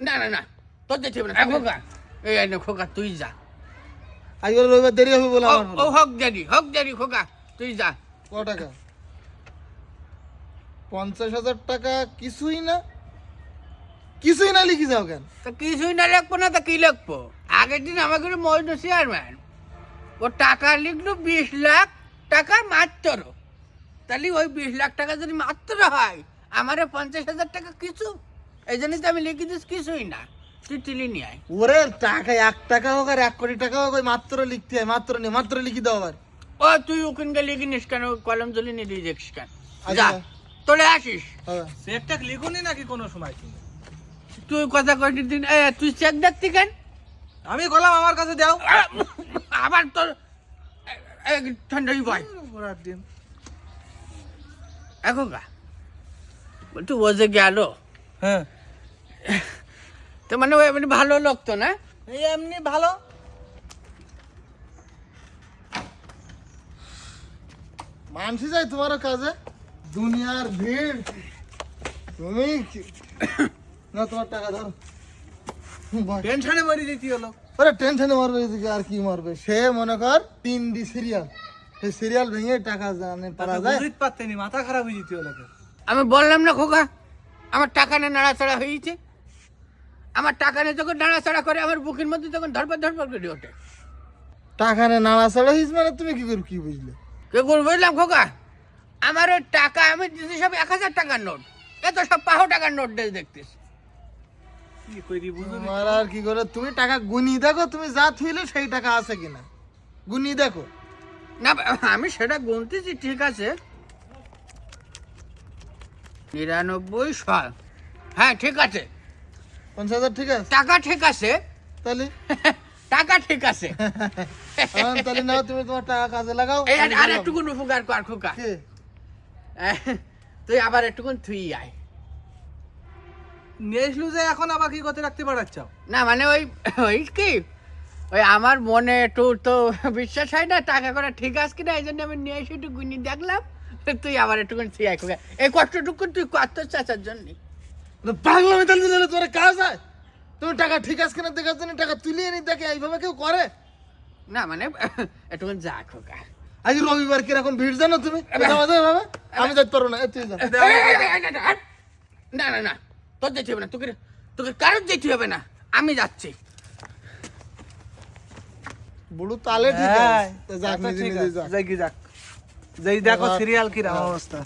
না না না তোর যেতে হবে না খোকা এই এই খোকা তুই যা আজকে রবিবার দেরি হবে বলে আমার ও হক দেরি হক দেরি খোকা তুই যা ক টাকা পঞ্চাশ হাজার টাকা কিছুই না কিছুই না লিখি যাও কেন তা কিছুই না লিখব না তা কি লিখব আগের দিন আমাকে মজনু চেয়ারম্যান ও টাকা লিখলো বিশ লাখ টাকা মাত্র তাহলে ওই বিশ লাখ টাকা যদি মাত্র হয় আমারে পঞ্চাশ হাজার টাকা কিছু? এই জন্যই তো আমি লিখে দিস কিছুই না। তুই টিলি নিয়ে আয়। ওরে টাকা এক টাকা হোক আর এক কোটি টাকা হোক ওই মাত্র লিখতে হয় মাত্র নেই মাত্র লিখি দাও আবার। ও তুই ওখানকে লিখে নিস কেন? কলম জলি নিয়ে দিয়ে দেখিস কেন? আচ্ছা। যা তোলে আসিস। হ্যাঁ। চেকটা লিখুনি নাকি কোনো সময়? তুই কথা কয়টি দিন এ, তুই চেক দেখতি কেন? আমি গেলাম আমার কাছে দাও। আবার তোর ঠান্ডাই ভয় দিন। এখন গা। ও গেল। হ্যাঁ। তো মানে ও এমনি ভালো লোক তো না? এই এমনি ভালো। মানসি যাই তোমারও কাজে। দুনিয়ার ভিড়। তুমি না তোমার টাকা ধরো। টেনশনে মরে যেতে হলো। ওরে টেনশনে মারবে এদিকে আর কি মারবে? সে মনে কর তিন ডি সিরিয়াল সেই সিরিয়াল ভেঙে টাকা জানে পারা যায়। মাথা খারাপ হয়ে যেতে হলো আমি বললাম না খোকা আমার টাকা নিয়ে নাড়াচাড়া হয়েছে। আমার টাকা নিয়ে যখন নাড়াচাড়া করে আমার বুকের মধ্যে তখন ধরপর ধরপর করে ওঠে। টাকা নে নাড়াচাড়া হয়েছে মানে তুমি কি করো কি বুঝলে? কে করে বুঝলাম খোকা? আমার ওই টাকা আমি দিচ্ছি সব এক হাজার টাকার নোট। এত সব পাঁচশো টাকার নোট দিয়ে দেখতিস তোমার আর কি করে তুমি টাকা গুনি দেখো তুমি যা থুইলে সেই টাকা আছে কিনা। গুনি দেখো। না আমি সেটা গুনতেছি ঠিক আছে। নিরানব্বই সাল। হ্যাঁ ঠিক আছে। পঞ্চাশ হাজার ঠিক আছে? টাকা ঠিক আছে। তাহলে? টাকা ঠিক আছে। তাহলে নাও তুমি তোমার টাকা কাজে লাগাও। আর-। একটুকুন উপকার কর খোকা। তুই আবার একটুকুন থুই আয়। নিয়ে এসলু যে এখন আবার কি করতে রাখতে পারাচ্ছাও না মানে ওই ওই কি? ওই আমার মনে একটু তো বিশ্বাস হয় না টাকা করে ঠিক আছে কিনা এই জন্য আমি নিয়ে এসে একটু গুনি দেখলাম। তুই আবার থুই আয় খোকা এই কষ্টটুকু তুই কত চাচার জন্য? দিলে তোমার কাজ হয়? তুমি টাকা ঠিক আছে কিনা দেখার জন্য টাকা তুলিয়ে নি দেখে এইভাবে কেউ করে? না মানে একটুকুন যা খোকা আজ রবিবার কীরকম ভিড় জানো তুমি? আমি যাইতে পারব না তুই না না না তোর যেতে হবে না তোকে তোকে কারোর যেতে হবে না। আমি যাচ্ছি। বুড়ো তালে ঠিক আছে। যাক নিজে নিজে যাক। যাক। যাই দেখো সিরিয়াল কি রাম হ্যাঁ। অবস্থা